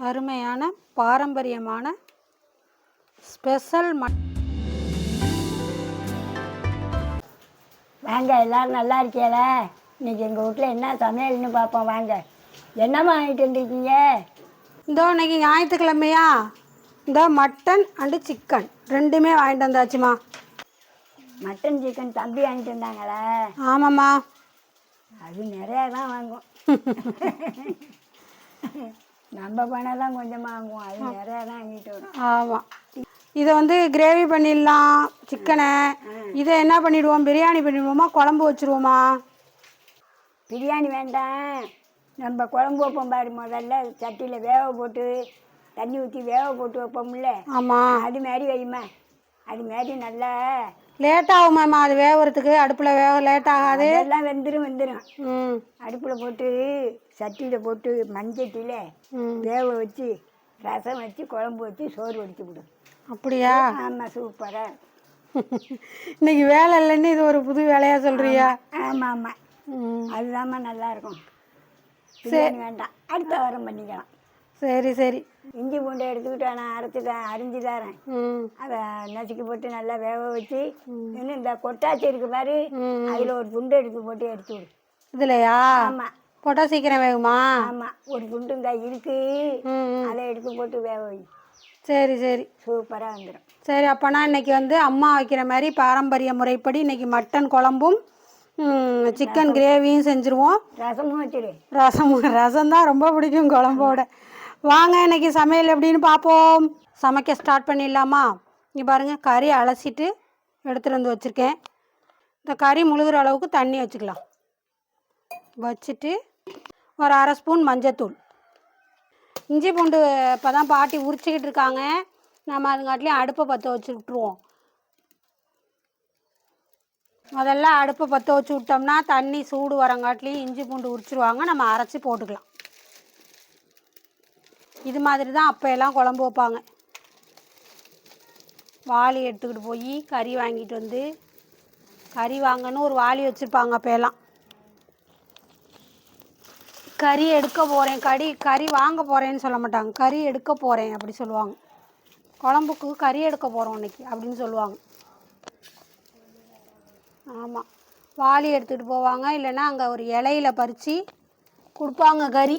அருமையான பாரம்பரியமான ஸ்பெஷல் மட் வாங்க எல்லாரும் நல்லா இருக்கீங்கள? இன்னைக்கு எங்கள் வீட்டில் என்ன சமையல்னு பார்ப்போம் வாங்க. என்னம்மா வாங்கிட்டு வந்துருக்கீங்க? இதோ இன்னைக்கு ஞாயிற்றுக்கிழமையா? இந்த மட்டன் அண்டு சிக்கன் ரெண்டுமே வாங்கிட்டு வந்தாச்சுமா. மட்டன் சிக்கன் தம்பி வாங்கிட்டு வந்தாங்களே? ஆமாம்மா. அது நிறையா தான் வாங்கும் நம்ம பணம் தான் கொஞ்சமாக வாங்குவோம் அது நிறையா தான் வாங்கிட்டு வரும். ஆமாம் இதை வந்து கிரேவி பண்ணிடலாம் சிக்கனை இதை என்ன பண்ணிடுவோம்? பிரியாணி பண்ணிடுவோமா? குழம்பு வச்சுருவோமா? பிரியாணி வேண்டாம். நம்ம குழம்பு வைப்போம் பாரு முதல்ல சட்டியில் வேக போட்டு தண்ணி ஊற்றி வேக போட்டு வைப்போம்ல. ஆமாம் அது மாதிரி வையுமா? அது மாதிரி நல்லா லேட் ஆகுமாம்மா அது வேகிறதுக்கு அடுப்பில் வேக லேட் ஆகாது அதெல்லாம் வெந்துடும் வெந்துடும் ம். அடுப்பில் போட்டு சட்டியில் போட்டு மஞ்சட்டியில் வேக வச்சு ரசம் வச்சு குழம்பு வச்சு சோறு வடிச்சு விடும். அப்படியா? ஆமாம் சூப்பராக இன்னைக்கு வேலை இல்லைன்னு இது ஒரு புது வேலையாக சொல்கிறியா ஆமாம் ஆமாம் அதுதாம்மா நல்லா இருக்கும் பிரியாணி வேண்டாம். அடுத்த வாரம் பண்ணிக்கலாம். சரி சரி. இஞ்சி பூண்டை எடுத்துக்கிட்டு நான் அரைச்சி தான் அரிஞ்சு தரேன் அதை நசுக்கி போட்டு நல்லா வேக வச்சு இன்னும் இந்த கொட்டாச்சி இருக்கு பாரு ம். அதில் ஒரு துண்டு எடுத்து போட்டு எடுத்து விடு. இதுலையா? ஆமாம் போட்டால் சீக்கிரம் வேகுமா? ஆமாம் ஒரு துண்டு இந்த இருக்கு. அதை எடுத்து போட்டு வேக வை. சரி சரி. சூப்பராக வந்துடும் சரி அப்போனா இன்னைக்கு வந்து அம்மா வைக்கிற மாதிரி பாரம்பரிய முறைப்படி இன்னைக்கு மட்டன் குழம்பும் சிக்கன் கிரேவியும் செஞ்சுருவோம். ரசமும் வச்சிரு ரசம் ரசம் தான் ரொம்ப பிடிக்கும் குழம்போட. வாங்க இன்னைக்கு சமையல் எப்படின்னு பார்ப்போம். சமைக்க ஸ்டார்ட் பண்ணிடலாமா? இங்கே பாருங்கள் கறி அலசிட்டு எடுத்துகிட்டு வந்து வச்சுருக்கேன். இந்த கறி முழுகிற அளவுக்கு தண்ணி வச்சுக்கலாம். வச்சுட்டு ஒரு அரை ஸ்பூன் மஞ்சத்தூள். இஞ்சி பூண்டு இப்போ தான் பாட்டி உரிச்சிக்கிட்டு இருக்காங்க. நம்ம அதுங்காட்டிலையும் அடுப்பை பற்ற வச்சு விட்ருவோம் முதல்ல அடுப்பை பற்ற வச்சு விட்டோம்னா தண்ணி சூடு வரங்காட்டிலையும் இஞ்சி பூண்டு உரிச்சிருவாங்க. நம்ம அரைச்சி போட்டுக்கலாம். இது மாதிரி தான் அப்போ எல்லாம் குழம்பு வைப்பாங்க. வாளி எடுத்துக்கிட்டு போய் கறி வாங்கிட்டு வந்து கறி வாங்கன்னு ஒரு வாளி வச்சுருப்பாங்க அப்போ எல்லாம் கறி எடுக்க போகிறேன் கறி கறி வாங்க போகிறேன்னு சொல்ல மாட்டாங்க. கறி எடுக்க போகிறேன் அப்படி சொல்லுவாங்க. குழம்புக்கு கறி எடுக்க போகிறோம் இன்னைக்கு அப்படின்னு சொல்லுவாங்க. ஆமாம் வாளி எடுத்துகிட்டு போவாங்க இல்லைன்னா அங்கே ஒரு இலையில பறித்து கொடுப்பாங்க கறி.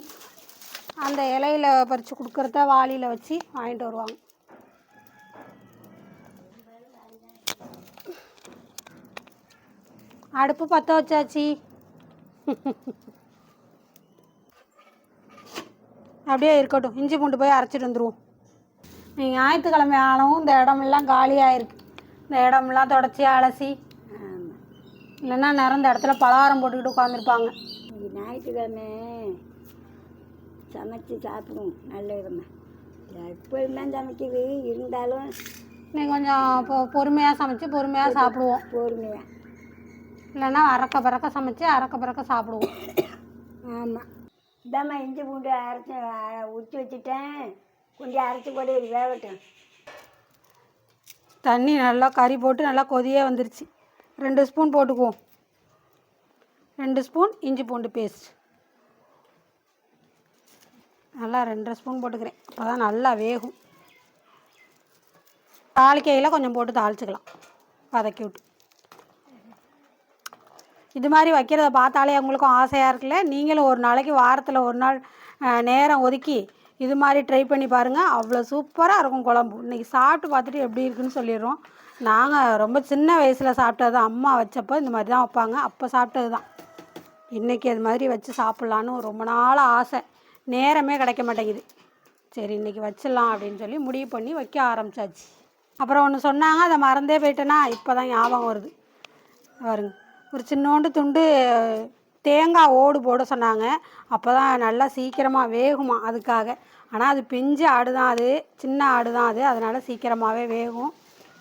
அந்த இலையில பறித்து கொடுக்குறத வாளியில் வச்சு வாங்கிட்டு வருவாங்க. அடுப்பு பற்ற வச்சாச்சு. அப்படியே இருக்கட்டும். இஞ்சி பூண்டு போய் அரைச்சிட்டு வந்துடுவோம் நீங்கள் ஞாயிற்றுக்கிழமை ஆனவும் இந்த இடமெல்லாம் காலியாகிருக்கு இந்த இடமெல்லாம் தொடச்சி அலசி. இல்லைன்னா நிறந்த இடத்துல பலகாரம் போட்டுக்கிட்டு உட்காந்துருப்பாங்க ஞாயிற்றுக்கிழமை சமைச்சு சாப்பிடுவோம். நல்ல விதமாக எப்போதும் தான் சமைக்குது இருந்தாலும் இன்னைக்கு கொஞ்சம் பொ பொறுமையாக சமைச்சு பொறுமையாக சாப்பிடுவோம். பொறுமையாக இல்லைன்னா அறக்க பறக்க சமைச்சு அறக்க பறக்க சாப்பிடுவோம். ஆமாம் இதாம்மா இஞ்சி பூண்டு அரைச்சி உரிச்சு வச்சுட்டேன். கொஞ்சம் அரைச்சி போட்டு வேகட்டும். தண்ணி நல்லா கறி போட்டு நல்லா கொதியே வந்துருச்சு. ரெண்டு ஸ்பூன் போட்டுக்குவோம். ரெண்டு ஸ்பூன் இஞ்சி பூண்டு பேஸ்ட். நல்லா ரெண்டரை ஸ்பூன் போட்டுக்கிறேன். அப்போ தான் நல்லா வேகும். தாளிக்கையில் கொஞ்சம் போட்டு தாளிச்சிக்கலாம். வதக்கி விட்டு. இது மாதிரி வைக்கிறத பார்த்தாலே உங்களுக்கும் ஆசையாக இருக்குல்ல? நீங்களும் ஒரு நாளைக்கு வாரத்தில் ஒரு நாள் நேரம் ஒதுக்கி இது மாதிரி ட்ரை பண்ணி பாருங்கள் அவ்வளோ சூப்பராக இருக்கும் குழம்பு. இன்றைக்கி சாப்பிட்டு பார்த்துட்டு எப்படி இருக்குன்னு சொல்லிடுறோம். நாங்கள் ரொம்ப சின்ன வயசில் சாப்பிட்டது தான். அம்மா வச்சப்போ இந்த மாதிரி தான் வைப்பாங்க. அப்போ சாப்பிட்டது தான். இன்றைக்கி அது மாதிரி வச்சு சாப்பிட்லான்னு ரொம்ப நாள் ஆசை. நேரமே கிடைக்க மாட்டேங்குது. சரி இன்றைக்கி வச்சிடலாம் அப்படின்னு சொல்லி முடிவு பண்ணி வைக்க ஆரம்பிச்சாச்சு. அப்புறம் ஒன்று சொன்னாங்க அதை மறந்தே போயிட்டேன்னா இப்போ தான் ஞாபகம் வருது. பாருங்க ஒரு சின்னோண்டு துண்டு தேங்காய் ஓடு போட சொன்னாங்க. அப்போ தான் நல்லா சீக்கிரமாக வேகுமா அதுக்காக. ஆனால் அது பிஞ்சு ஆடு தான் அது சின்ன ஆடு தான் அது அதனால் சீக்கிரமாகவே வேகும்.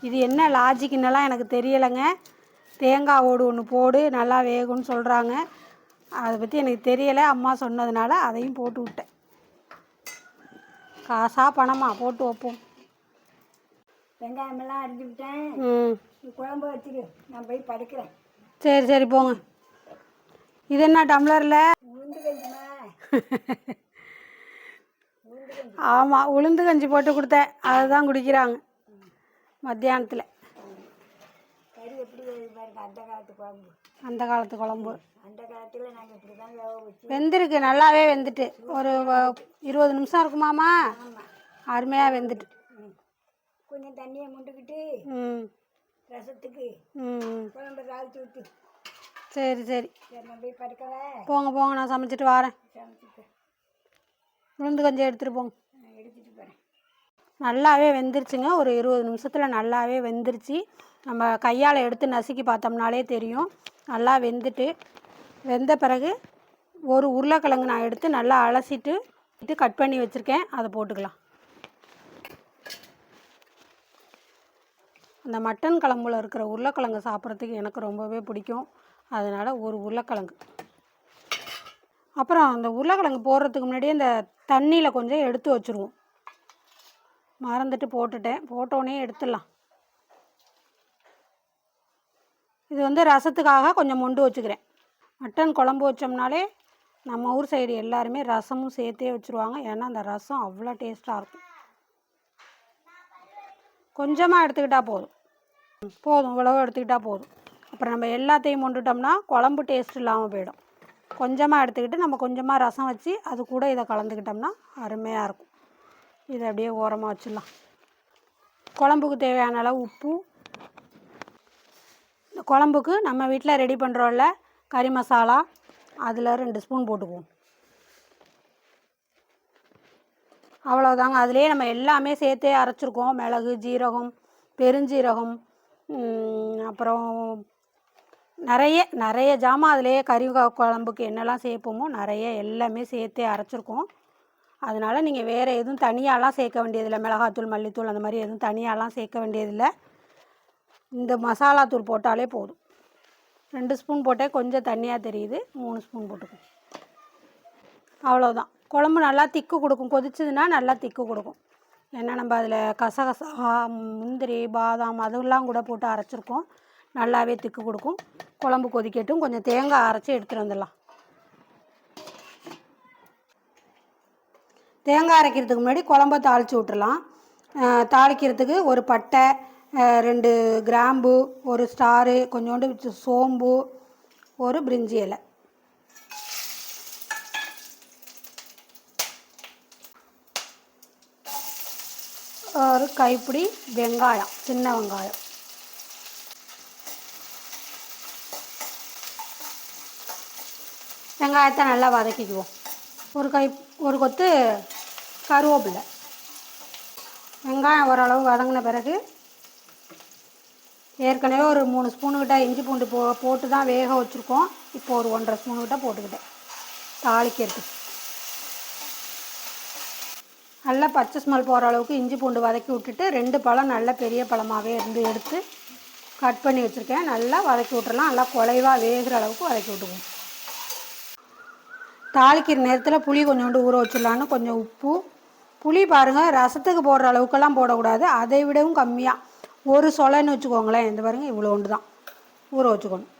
இது என்ன லாஜிக்குன்னெல்லாம் எனக்கு தெரியலைங்க. தேங்காய் ஓடு ஒன்று போடு நல்லா வேகும்னு சொல்கிறாங்க அதை பற்றி எனக்கு தெரியலை. அம்மா சொன்னதுனால அதையும் போட்டு விட்டேன். காசா பணமா? போட்டு வைப்போம். வெங்காயமெல்லாம் அரிஞ்சு விட்டேன். ம். குழம்பு வச்சிரு. நான் போய் படுக்கிறேன். சரி சரி போங்க. இது என்ன டம்ளரில்? உளுந்து கஞ்சிமா ஆமாம் உளுந்து கஞ்சி. போட்டு கொடுத்தேன். அதுதான் குடிக்கிறாங்க. மத்தியானத்தில். கறி எப்படி அந்த காலத்து குழம்பு. அந்த காலத்து குழம்பு. அந்த காலத்தில் நாங்கள் இப்படி தான் வேக வச்சு வெந்திருக்கு நல்லாவே வெந்துட்டு. ஒரு வ- இருபது நிமிஷம் இருக்குமாமா? அருமையாக வெந்துட்டு. கொஞ்சம் தண்ணியை முண்டுக்கிட்டு ம். ரசத்துக்கு ம். குழம்பு தாளிச்சு ஊற்றி சரி சரி. சரி நான் போய் படுக்கவே? போங்க போங்க நான் சமைச்சிட்டு வரேன். சமைச்சிட்டு. உளுந்து கஞ்சி எடுத்துகிட்டு போங்க. நான் போகிறேன் நல்லாவே வெந்துருச்சுங்க. ஒரு இருபது நிமிஷத்தில் நல்லாவே வெந்துருச்சு. நம்ம கையால் எடுத்து நசுக்கி பார்த்தோம்னாலே தெரியும். நல்லா வெந்துட்டு வெந்த பிறகு ஒரு உருளைக்கிழங்கு நான் எடுத்து நல்லா அலசிட்டு இது கட் பண்ணி வச்சுருக்கேன். அதை போட்டுக்கலாம். அந்த மட்டன் குழம்புல இருக்கிற உருளைக்கிழங்கு சாப்பிட்றதுக்கு எனக்கு ரொம்பவே பிடிக்கும். அதனால் ஒரு உருளைக்கிழங்கு. அப்புறம் அந்த உருளைக்கிழங்கு போடுறதுக்கு முன்னாடியே இந்த தண்ணியில் கொஞ்சம் எடுத்து வச்சுருவோம். மறந்துட்டு போட்டுட்டேன். போட்டோன்னே எடுத்துடலாம். இது வந்து ரசத்துக்காக கொஞ்சம் மொண்டு வச்சுக்கிறேன். மட்டன் குழம்பு வச்சோம்னாலே நம்ம ஊர் சைடு எல்லாருமே ரசமும் சேர்த்தே வச்சுருவாங்க. ஏன்னா அந்த ரசம் அவ்வளோ டேஸ்ட்டாக இருக்கும். கொஞ்சமாக எடுத்துக்கிட்டால் போதும். போதும் இவ்வளவு எடுத்துக்கிட்டால் போதும். அப்புறம் நம்ம எல்லாத்தையும் மொண்டுட்டோம்னா குழம்பு டேஸ்ட் இல்லாமல் போயிடும். கொஞ்சமாக எடுத்துக்கிட்டு நம்ம கொஞ்சமாக ரசம் வச்சு அது கூட இதை கலந்துக்கிட்டோம்னா அருமையாக இருக்கும். இதை அப்படியே ஓரமாக வச்சிடலாம். குழம்புக்கு தேவையான அளவு உப்பு இந்த குழம்புக்கு நம்ம வீட்டில் ரெடி பண்ணுறோம்ல கறி மசாலா அதில் ரெண்டு ஸ்பூன் போட்டுக்குவோம். அவ்வளோதாங்க அதுலேயே நம்ம எல்லாமே சேர்த்தே அரைச்சிருக்கோம். மிளகு ஜீரகம் பெருஞ்சீரகம் அப்புறம் நிறைய நிறைய ஜாமான் அதிலேயே கறி குழம்புக்கு என்னெல்லாம் சேர்ப்போமோ நிறைய எல்லாமே சேர்த்தே அரைச்சிருக்கோம். அதனால் நீங்கள் வேறு எதுவும் தனியாலாம் சேர்க்க வேண்டியதில்லை. மிளகாத்தூள் மல்லித்தூள் அந்த மாதிரி எதுவும் தனியாலாம் சேர்க்க வேண்டியதில்லை. இந்த மசாலா தூள் போட்டாலே போதும். ரெண்டு ஸ்பூன் போட்டே கொஞ்சம் தண்ணியாக தெரியுது. மூணு ஸ்பூன் போட்டுக்கோங்க. அவ்வளோதான் குழம்பு நல்லா திக்கு கொடுக்கும். கொதிச்சதுன்னா நல்லா திக்கு கொடுக்கும். ஏன்னா நம்ம அதில் கசகசா முந்திரி பாதாம் அதெல்லாம் கூட போட்டு அரைச்சிருக்கோம். நல்லாவே திக்கு கொடுக்கும். குழம்பு கொதிக்கட்டும். கொஞ்சம் தேங்காய் அரைச்சி எடுத்துகிட்டு வந்துடலாம். தேங்காய் அரைக்கிறதுக்கு முன்னாடி குழம்ப தாளித்து விட்டுறலாம். தாளிக்கிறதுக்கு ஒரு பட்டை ரெண்டு கிராம்பு ஒரு ஸ்டாரு கொஞ்சோண்டு சோம்பு ஒரு பிரிஞ்சி இலை. ஒரு கைப்பிடி வெங்காயம் சின்ன வெங்காயம். வெங்காயத்தை நல்லா வதக்கிக்குவோம். ஒரு கை ஒரு கொத்து கருவேப்பில்லை வெங்காயம் ஓரளவு வதங்கின பிறகு ஏற்கனவே ஒரு மூணு ஸ்பூனுக்கிட்ட இஞ்சி பூண்டு போ போட்டு தான் வேக வச்சுருக்கோம். இப்போ ஒரு ஒன்றரை ஸ்பூனுக்கிட்ட போட்டுக்கிட்டேன். தாளிக்கிறதுக்கு நல்லா பச்சை ஸ்மெல் போகிற அளவுக்கு இஞ்சி பூண்டு வதக்கி விட்டுட்டு ரெண்டு பழம் நல்ல பெரிய பழமாகவே இருந்து எடுத்து கட் பண்ணி வச்சுருக்கேன். நல்லா வதக்கி விட்டுறலாம். நல்லா குலைவாக வேகிற அளவுக்கு வதக்கி விட்டுக்குவோம் தாளிக்கிற நேரத்தில் புளி கொஞ்சோண்டு ஊற வச்சிடலான்னு கொஞ்சம் உப்பு. புளி பாருங்கள் ரசத்துக்கு போடுற அளவுக்கெல்லாம் போடக்கூடாது. அதை விடவும் கம்மியாக ஒரு சொலைன்னு வச்சுக்கோங்களேன். இந்த பாருங்க ஒன்று தான் ஊற வச்சுக்கணும்.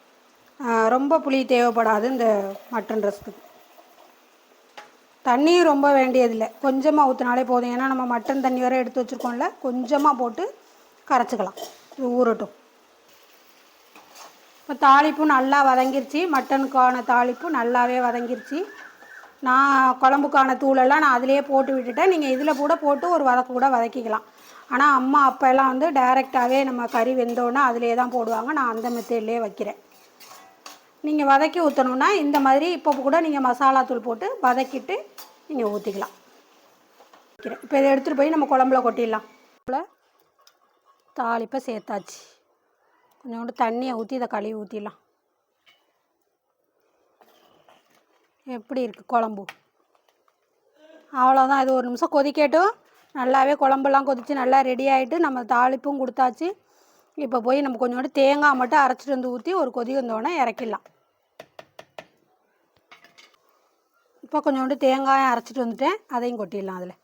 ரொம்ப புளி தேவைப்படாது இந்த மட்டன் ரசத்துக்கு. தண்ணியும் ரொம்ப வேண்டியதில்லை. கொஞ்சமாக ஊற்றினாலே போதும். ஏன்னா நம்ம மட்டன் தண்ணி வரை எடுத்து வச்சுருக்கோம்ல கொஞ்சமாக போட்டு கரைச்சிக்கலாம். இது ஊறட்டும். இப்போ தாளிப்பும் நல்லா வதங்கிருச்சு. மட்டனுக்கான தாளிப்பு நல்லாவே வதங்கிருச்சு. நான் குழம்புக்கான தூளெல்லாம் நான் அதிலே போட்டு விட்டுட்டேன். நீங்கள் இதில் கூட போட்டு ஒரு வதக்கு கூட வதக்கிக்கலாம். ஆனால் அம்மா அப்பா எல்லாம் வந்து டைரெக்டாகவே நம்ம கறி வெந்தோன்னே அதிலே தான் போடுவாங்க. நான் அந்த மெத்தட்லேயே வைக்கிறேன். நீங்கள் வதக்கி ஊற்றணுன்னா இந்த மாதிரி இப்போ கூட நீங்கள் மசாலா தூள் போட்டு வதக்கிட்டு நீங்கள் ஊற்றிக்கலாம் வைக்கிறேன். இப்போ இதை எடுத்துகிட்டு போய் நம்ம குழம்புல கொட்டிடலாம். தாளிப்பை சேர்த்தாச்சு. கொஞ்சோண்டு தண்ணியை ஊற்றி இதை கழுவி ஊற்றிடலாம் எப்படி இருக்குது குழம்பு? அவ்வளோதான் இது ஒரு நிமிஷம் கொதிக்கட்டும். நல்லாவே குழம்பெல்லாம் கொதித்து நல்லா ரெடி ஆகிட்டு நம்ம தாளிப்பும் கொடுத்தாச்சு. இப்போ போய் நம்ம கொஞ்சோண்டு தேங்காய் மட்டும் அரைச்சிட்டு வந்து ஊற்றி ஒரு கொதி வந்தோடனே இறக்கிடலாம். இப்போ கொஞ்சோண்டு தேங்காயம் அரைச்சிட்டு வந்துட்டேன். அதையும் கொட்டிடலாம் அதில்.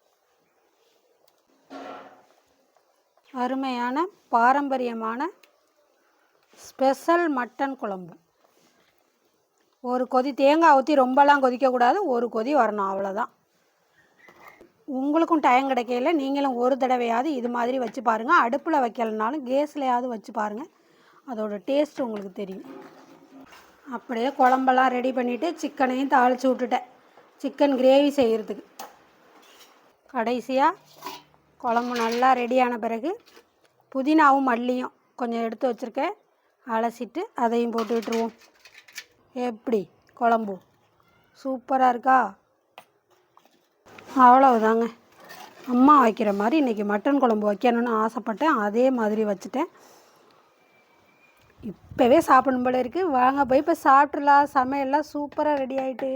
அருமையான பாரம்பரியமான ஸ்பெஷல் மட்டன் குழம்பு. ஒரு கொதி தேங்காய் ஊற்றி ரொம்பலாம் கொதிக்கக்கூடாது. ஒரு கொதி வரணும் அவ்வளோதான் உங்களுக்கும் டைம் கிடைக்கல நீங்களும் ஒரு தடவையாவது இது மாதிரி வச்சு பாருங்கள் அடுப்பில் வைக்கலனாலும் கேஸ்லையாவது வச்சு பாருங்கள் அதோடய டேஸ்ட் உங்களுக்கு தெரியும். அப்படியே குழம்பெல்லாம் ரெடி பண்ணிவிட்டு சிக்கனையும் தாளித்து விட்டுட்டேன். சிக்கன் கிரேவி செய்கிறதுக்கு கடைசியாக குழம்பு நல்லா ரெடியான பிறகு புதினாவும் மல்லியும் கொஞ்சம் எடுத்து வச்சுருக்கேன். அலசிட்டு அதையும் போட்டு விட்டுருவோம். எப்படி குழம்பு? சூப்பராக இருக்கா? அவ்வளவுதாங்க. அம்மா வைக்கிற மாதிரி இன்றைக்கி மட்டன் குழம்பு வைக்கணும்னு ஆசைப்பட்டேன். அதே மாதிரி வச்சுட்டேன். இப்போவே சாப்பிடணும் போல இருக்குது வாங்க போய் இப்போ சாப்பிட்றலாம் சமையல்லாம் சூப்பராக ரெடி ஆகிட்டு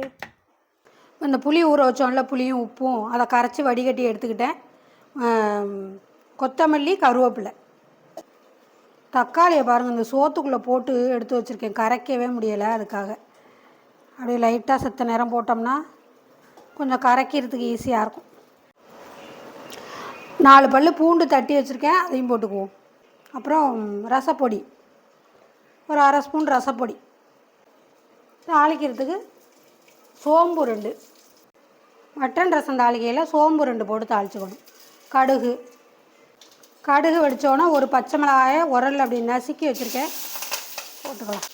இந்த புளி ஊற வச்சோம்ல புளியும் உப்பும் அதை கரைச்சி வடிகட்டி எடுத்துக்கிட்டேன். கொத்தமல்லி கருவேப்பிலை. தக்காளியை பாருங்கள் இந்த சோத்துக்குள்ளே போட்டு எடுத்து வச்சுருக்கேன். கரைக்கவே முடியலை அதுக்காக. அப்படியே லைட்டாக செத்த நேரம் போட்டோம்னா கொஞ்சம் கரைக்கிறதுக்கு ஈஸியாக இருக்கும். நாலு பல் பூண்டு தட்டி வச்சுருக்கேன் அதையும் போட்டுக்குவோம். அப்புறம் ரசப்பொடி ஒரு அரை ஸ்பூன் ரசப்பொடி. தாளிக்கிறதுக்கு சோம்பு ரெண்டு. மட்டன் ரசம் தாளிக்கையில் சோம்பு ரெண்டு போட்டு தாளிச்சுக்கணும். கடுகு. கடுகு வெடித்தோன்னே ஒரு பச்சை மிளகாயை உரல் அப்படி நசுக்கி வச்சுருக்கேன் போட்டுக்கலாம்.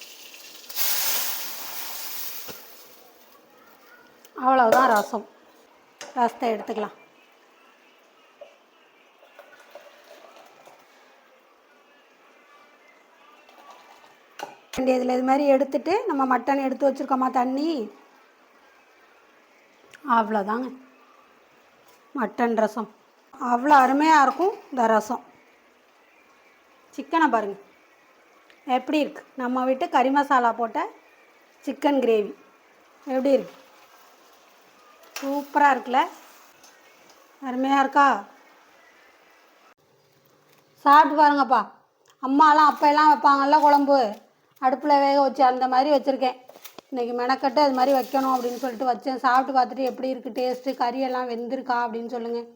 அவ்வளவுதான் ரசம். ரசத்தை எடுத்துக்கலாம். வேண்டியதில் இது மாதிரி எடுத்துட்டு நம்ம மட்டன் எடுத்து வச்சுருக்கோமா தண்ணி? அவ்வளோதாங்க மட்டன் ரசம். அவ்வளோ அருமையாக இருக்கும் இந்த ரசம். சிக்கனை பாருங்கள் எப்படி இருக்குது நம்ம வீட்டு கறி மசாலா போட்ட சிக்கன் கிரேவி. எப்படி இருக்கு? சூப்பராக இருக்குல்ல? அருமையாக இருக்கா? சாப்பிட்டு பாருங்கப்பா. அம்மாலாம் அப்பையெல்லாம் வைப்பாங்கல்ல குழம்பு. அடுப்பில் வேக வச்சு அந்த மாதிரி வச்சுருக்கேன். இன்றைக்கி மெனக்கட்டு அது மாதிரி வைக்கணும் அப்படின்னு சொல்லிட்டு வச்சேன். சாப்பிட்டு பார்த்துட்டு எப்படி இருக்குது டேஸ்ட்டு கறியெல்லாம் வெந்திருக்கா அப்படின்னு சொல்லுங்கள்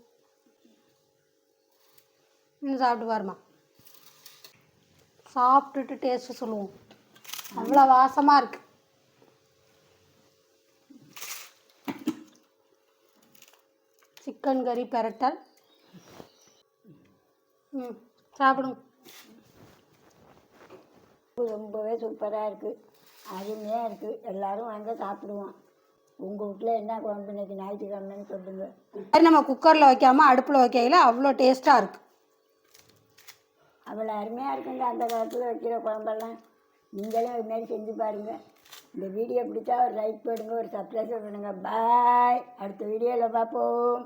இன்னும் சாப்பிட்டு பாருமா சாப்பிட்டுட்டு டேஸ்ட்டு சொல்லுவோம். அவ்வளோ வாசமாக இருக்குது சிக்கன் கறி பெரட்டல் ம் சாப்பிடுங்க. ரொம்பவே சூப்பராக இருக்குது அருமையாக இருக்குது எல்லோரும் வாங்க சாப்பிடுவோம். உங்கள் வீட்டில் என்ன குழம்பு இன்னைக்கு? ஞாயிற்றுக்கிழமைன்னு சொல்லுங்கள் அது நம்ம குக்கரில் வைக்காமல் அடுப்பில் வைக்கையில் அவ்வளோ டேஸ்ட்டாக இருக்குது அவ்வளோ அருமையாக இருக்குங்க அந்த காலத்தில் வைக்கிற குழம்பெல்லாம். நீங்களும் இதுமாரி செஞ்சு பாருங்கள் இந்த வீடியோ பிடிச்சா ஒரு லைக் போடுங்க ஒரு சப்ஸ்கிரைப் பண்ணுங்கள் பாய் அடுத்த வீடியோவில் பார்ப்போம்.